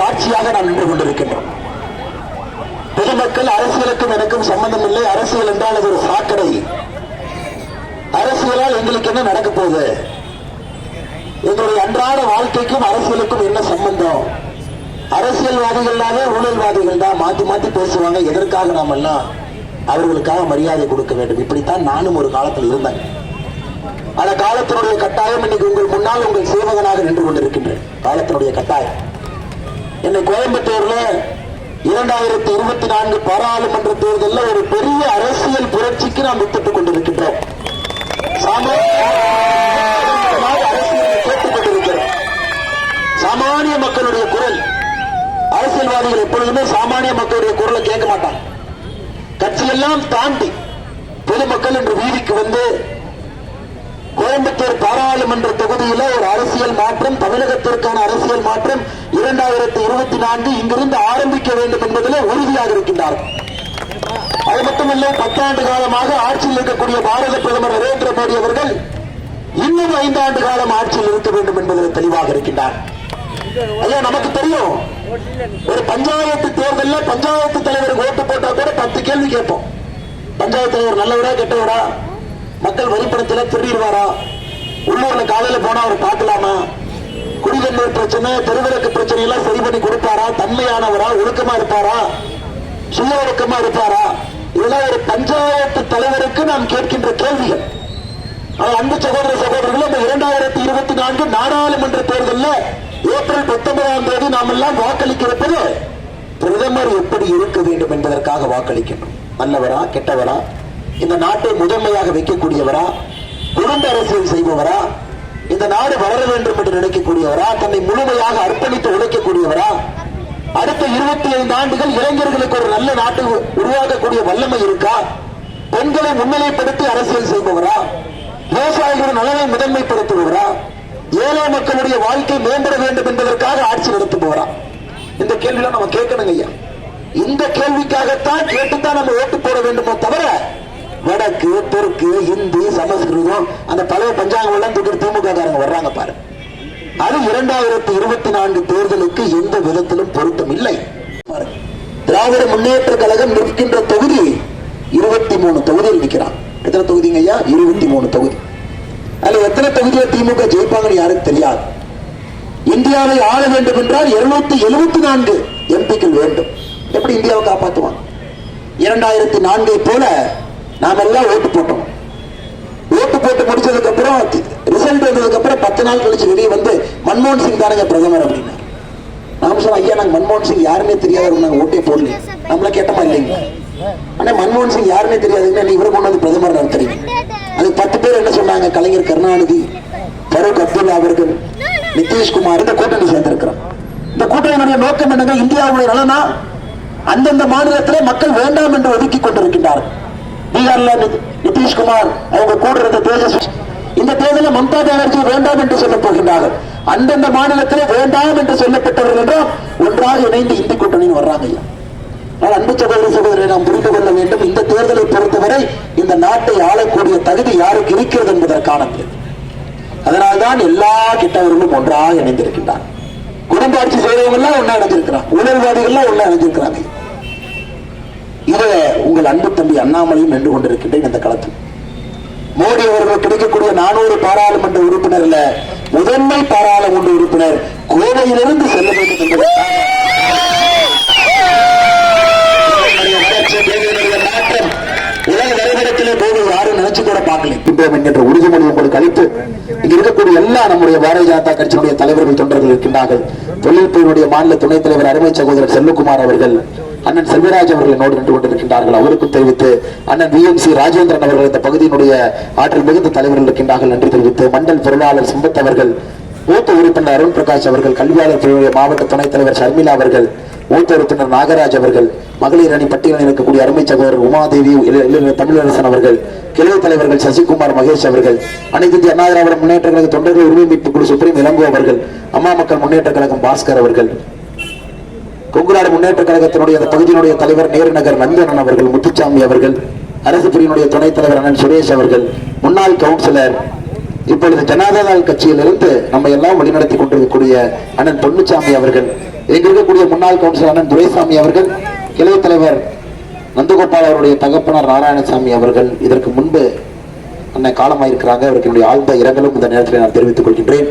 சாட்சியாக நாம் நின்று கொண்டிருக்கின்றோம். பொதுமக்கள் அரசியலுக்கும் எனக்கும் சம்பந்தம் இல்லை. அரசியல் என்றால் அது ஒரு சாக்கடை. அரசியலால் எங்களுக்கு என்ன நடக்க போகுது? எங்களுடைய அன்றாட வாழ்க்கைக்கும் அரசியலுக்கும் என்ன சம்பந்தம்? அரசியல்வாதிகள்னாலே ஊழல்வாதிகள் தான் மாத்தி மாத்தி பேசுவாங்க. எதற்காக நாம் எல்லாம் அவர்களுக்காக மரியாதை கொடுக்க வேண்டும்? இப்படித்தான் நானும் ஒரு காலத்தில் இருந்தேன். அந்த காலத்தினுடைய கட்டாயம் இன்னைக்கு உங்கள் முன்னால் உங்கள் சேவகனாக நின்று கொண்டிருக்கின்றேன். காலத்தினுடைய கட்டாயம். என்னை கோயம்புத்தூர்ல இரண்டாயிரத்தி இருபத்தி நான்கு பாராளுமன்ற தேர்தலில் ஒரு பெரிய அரசியல் புரட்சிக்கு நாம் வித்திட்டுக் கொண்டிருக்கின்றோம். சாமானிய கேட்டுக் சாமானிய மக்களுடைய குரல். அரசியல்வாதிகள் எப்பொழுதுமே சாமானிய மக்களுடைய குரலை கேட்க மாட்டாங்க. கட்சியெல்லாம் தாண்டி பொதுமக்கள் இன்று வீதிக்கு வந்து கோயம்புத்தூர் பாராளுமன்ற தொகுதியில ஒரு அரசியல் மாற்றம் தமிழகத்திற்கான அரசியல் மாற்றம் இரண்டாயிரத்தி இருபத்தி நான்கு இங்கிருந்து ஆரம்பிக்க வேண்டும் என்பதில் உறுதியாக இருக்கின்றார். அது மட்டுமல்ல பத்தாண்டு காலமாக ஆட்சியில் இருக்கக்கூடிய பாரத பிரதமர் நரேந்திர மோடி அவர்கள் இன்னும் ஐந்தாண்டு காலம் ஆட்சியில் இருக்க வேண்டும் என்பதில் தெளிவாக இருக்கின்றார். ஐயா நமக்கு தெரியும் ஒரு பஞ்சாயத்து தேர்தலில் பஞ்சாயத்து தலைவருக்கு ஓட்டு போட்டா கூட பத்து கேள்வி கேட்போம். பஞ்சாயத்து தலைவர் நல்லவரா கெட்டவரா? மக்கள் வரிப்பணத்துல திருடிடுவாரா? உள்ளூர்ல காலையில போனா அவர் பார்க்கலாமா? குடிநீர் பிரச்சனை தெருவிளக்கு பிரச்சனை எல்லாம் சரி பண்ணி கொடுப்பாரா? தன்மையானவரா? ஒழுக்கமா இருப்பாரா? சுய ஒழுக்கமா இருப்பாரா? இதெல்லாம் ஒரு பஞ்சாயத்து தலைவருக்கு நாம் கேட்கின்ற கேள்விகள். ஆனால் அன்பு சகோதர சகோதரர்கள் இந்த இரண்டாயிரத்தி இருபத்தி நான்கு நாடாளுமன்ற தேர்தலில் ஏப்ரல் பத்தொன்பதாம் தேதி நாம் எல்லாம் வாக்களிக்கிறப்பது பிரதமர் எப்படி இருக்க வேண்டும் என்பதற்காக வாக்களிக்கணும். நல்லவரா கெட்டவரா? இந்த நாட்டை முதன்மையாக வைக்கக்கூடியவரா குடும்ப அரசியல் செய்பவரா இந்த நாடு வளர வேண்டும் என்று நினைக்கக்கூடியவரா தன்னை முழுமையாக அர்ப்பணித்து உழைக்கக்கூடியவரா அடுத்த இருபத்தி ஐந்து ஆண்டுகள் இளைஞர்களுக்கு ஒரு நல்ல நாட்டை உருவாக்கக்கூடிய வல்லமை இருக்கா? பெண்களை முன்னிலைப்படுத்தி அரசியல் செய்பவரா? விவசாயிகளின் நலனை முதன்மைப்படுத்துபவரா? ஏழை மக்களுடைய வாழ்க்கை மேம்பட வேண்டும் என்பதற்காக ஆட்சி நடத்துபவரா? இந்த கேள்வியெல்லாம் நம்ம கேட்கணுங்க ஐயா. இந்த கேள்விக்காகத்தான் கேட்டுத்தான் நம்ம ஓட்டு போட வேண்டுமோ தவிர வடக்கு தெற்கு இந்தி சமஸ்கிருதம் அந்த பழைய பஞ்சாங்கம் எல்லாம் தூக்கிட்டு திமுக காரங்க வர்றாங்க பாரு. அது இரண்டாயிரத்தி இருபத்தி நான்கு தேர்தலுக்கு எந்த விதத்திலும் பொருத்தம் இல்லை. திராவிட முன்னேற்ற கழகம் நிற்கின்ற தொகுதி இருபத்தி மூணு தொகுதியில் நிற்கிறான். எத்தனை தொகுதிங்க ஐயா? இருபத்தி மூணு தொகுதி. அதுல எத்தனை தொகுதியை திமுக ஜெயிப்பாங்கன்னு யாருக்கு தெரியாது. இந்தியாவை ஆள வேண்டும் என்றால் இருநூத்தி எழுபத்தி நான்கு எம்பிக்கள் வேண்டும். எப்படி இந்தியாவை காப்பாற்றுவாங்க இரண்டாயிரத்தி நான்கை போல நாம எல்லாம் ஓட்டு போட்டோம். ஓட்டு போட்டு முடிச்சதுக்கு அப்புறம் ரிசல்ட் வந்ததுக்கு அப்புறம் பத்து நாள் கழிச்சு வெளியே வந்து மன்மோகன் சிங் தானங்க பிரதமர் அப்படின்னா நாம சொன்னோம் ஐயா நாங்க மன்மோகன் சிங் யாருன்னே தெரியாத நாங்க ஓட்டே போடல நம்மள கேட்டமா இல்லைங்க. ஆனா மன்மோகன் சிங் யாருன்னே தெரியாதுங்க நீ இவரை கொண்டு வந்து பிரதமர் நடத்துறீங்க அதுக்கு பத்து பேர் என்ன சொன்னாங்க? கலைஞர் கருணாநிதி ஃபரூக் அப்துல்லா அவர்கள் நிதிஷ்குமார் இந்த கூட்டணி சேர்ந்திருக்கிறோம். இந்த கூட்டணியினுடைய நோக்கம் என்னங்க? இந்தியாவுடைய நலனா? அந்தந்த மாநிலத்திலே மக்கள் வேண்டாம் என்று ஒதுக்கி கொண்டிருக்கின்றார்கள். பீகார்ல நிதிஷ்குமார் அவங்க கூட இருந்த இந்த தேர்தலில் மம்தா பானர்ஜி வேண்டாம் என்று சொல்ல போகின்றார்கள் அந்தந்த மாநிலத்திலே வேண்டாம் என்று சொல்லப்பட்டவர்கள் என்றும் ஒன்றாக இணைந்து இந்தி கூட்டணியில் வர்றாங்க ஆனால் அன்பு சகோதர சகோதரரை நாம் புரிந்து கொள்ள வேண்டும் இந்த தேர்தலை பொறுத்தவரை இந்த நாட்டை ஆளக்கூடிய தகுதி யாருக்கு இருக்கிறது என்பதற்கானது அதனால்தான் எல்லா கிட்டவர்களும் ஒன்றாக இணைந்திருக்கின்றார் குடும்ப ஆட்சி செய்தவங்க எல்லாம் ஒன்னா இணைஞ்சிருக்கிறான் ஊழல்வாதிகள் எல்லாம் ஒன்னா இணைஞ்சிருக்கிறாங்க இதை உங்கள் அன்பு தம்பி அண்ணாமலையும் நின்று கொண்டிருக்கின்றேன் இந்த களத்தில். மோடி அவர்கள் கிடைக்கக்கூடிய நானூறு பாராளுமன்ற உறுப்பினர்ல முதன்மை பாராளுமன்ற உறுப்பினர் கோவையிலிருந்து செல்ல வேண்டும் என்பதற்காக நம்முடைய யாரும் நினைச்சு கூட பார்க்கல. இருக்கின்றோம் என்கின்ற உறுதிமொழி உங்களுக்கு அளித்து இங்க இருக்கக்கூடிய எல்லா நம்முடைய பாரதிய ஜனதா கட்சியினுடைய தலைவர்கள் தொண்டர்கள் இருக்கின்றார்கள். தொழில்துறையினுடைய மாநில துணைத் தலைவர் அருமை சகோதரர் செல்வகுமார் அவர்கள் அண்ணன் செல்வராஜ் அவர்கள் என்னோடு நின்று கொண்டிருக்கின்றார்கள். அவருக்கும் தெரிவித்து அண்ணன் வி எம் சி ராஜேந்திரன் அவர்கள் இந்த பகுதியினுடைய ஆற்றல் மிகுந்த தலைவர்கள் இருக்கின்றார்கள். நன்றி தெரிவித்து மண்டல் பொருளாளர் சம்பத் அவர்கள் மூத்த உறுப்பினர் அருண் பிரகாஷ் அவர்கள் கல்வியாளர் பிரிவுடைய மாவட்ட துணைத் தலைவர் ஷர்மிளா அவர்கள் மூத்த உறுப்பினர் நாகராஜ் அவர்கள் மகளிர் அணி பட்டியலில் இருக்கக்கூடிய அருமை சகோதரர் உமாதேவி தமிழரசன் அவர்கள் கிளை தலைவர்கள் சசிகுமார் மகேஷ் அவர்கள் அனைத்து இந்திய அண்ணா திராவிட முன்னேற்ற கழக தொண்டர்கள் உரிமை மீட்பு குழு சுப்ரீம் இளங்கோ அவர்கள் அம்மா மக்கள் முன்னேற்ற கழகம் பாஸ்கர் அவர்கள் கொங்குநாடு முன்னேற்ற கழகத்தினுடைய பகுதியினுடைய தலைவர் நேருநகர் நந்தனன் அவர்கள் முத்துச்சாமி அவர்கள் அரசு பிரிவினுடைய துணைத் தலைவர் அண்ணன் சுரேஷ் அவர்கள் முன்னாள் கவுன்சிலர் இப்பொழுது ஜனதாதள் கட்சியிலிருந்து நம்ம எல்லாம் வழிநடத்தி கொண்டிருக்கக்கூடிய அண்ணன் பொன்னுச்சாமி அவர்கள் இங்க இருக்கக்கூடிய முன்னாள் கவுன்சிலர் அண்ணன் துரைசாமி அவர்கள் கிளை தலைவர் நந்தகோபால் அவருடைய தகப்பனார் நாராயணசாமி அவர்கள் இதற்கு முன்பு அண்ணன் காலமாயிருக்கிறாங்க. அவருக்கு என்னுடைய ஆழ்ந்த இரங்கலும் இந்த நேரத்தில் நான் தெரிவித்துக் கொள்கின்றேன்.